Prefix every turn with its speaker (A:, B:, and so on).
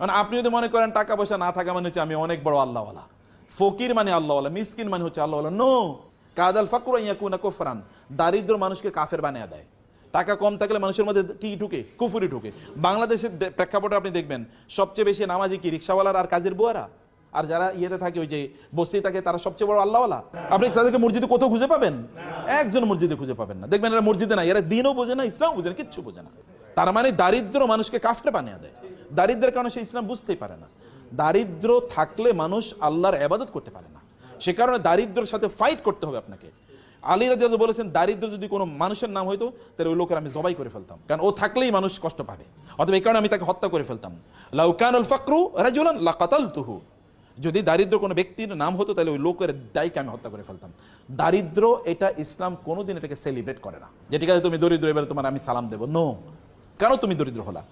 A: মানে আপনি যদি মনে করেন টাকা পয়সা না থাকা মানে হচ্ছে আমি অনেক বড় আল্লাহওয়ালা। ফকির মানে আল্লাহওয়ালা, মিসকিন মানে হচ্ছে আল্লাহওয়ালা। নো কাদাল ফাকর ইয়াকুনা কুফরান। দারিদ্র মানুষকে কাফের বানিয়ে দেয়। টাকা কম থাকলে মানুষের মধ্যে কি ঢুকে? কুফুরি ঢুকে। বাংলাদেশের প্রেক্ষাপটে আপনি দেখবেন, সবচেয়ে বেশি নামাজি কি, রিক্সাওয়ালার আর কাজের বুয়ারা? আর যারা ইয়েতে থাকে ওই যে বস্তি থাকে, তারা সবচেয়ে বড় আল্লাহওয়ালা? আপনি তাদেরকে মসজিদে কোথাও খুঁজে পাবেন? একজন মসজিদে খুঁজে পাবেন না। দেখবেন এরা মসজিদে না এরা দিনও বোঝে না ইসলাম বোঝে না, কিচ্ছু বোঝে না। তার মানে দারিদ্র মানুষকে কাফটে বানিয়ে দেয়। দারিদ্রের কারণে সে ইসলাম বুঝতেই পারে না। দারিদ্র থাকলে মানুষ আল্লাহর আবাদত করতে পারে না। সে কারণে দারিদ্রের সাথে ফাইট করতে হবে আপনাকে। আলী রাজি বলেছেন, দারিদ্র যদি কোনো মানুষের নাম হইতো, তাহলে ওই লোকের আমি জবাই করে ফেলতাম। কারণ ও থাকলেই মানুষ কষ্ট পাবে। অথবা এই কারণে আমি তাকে হত্যা করে ফেলতাম। লাউকানুল ফাকরু রাজুলান লাকাতাল তুহু যদি দারিদ্র কোনো ব্যক্তির নাম হতো, তাহলে ওই লোকের দায়কে আমি হত্যা করে ফেলতাম। দারিদ্র, এটা ইসলাম কোনোদিন এটাকে সেলিব্রেট করে না। যে ঠিক আছে তুমি দরিদ্র, এবারে তোমার আমি সালাম দেবো। নো কেন তুমি দরিদ্র হলা।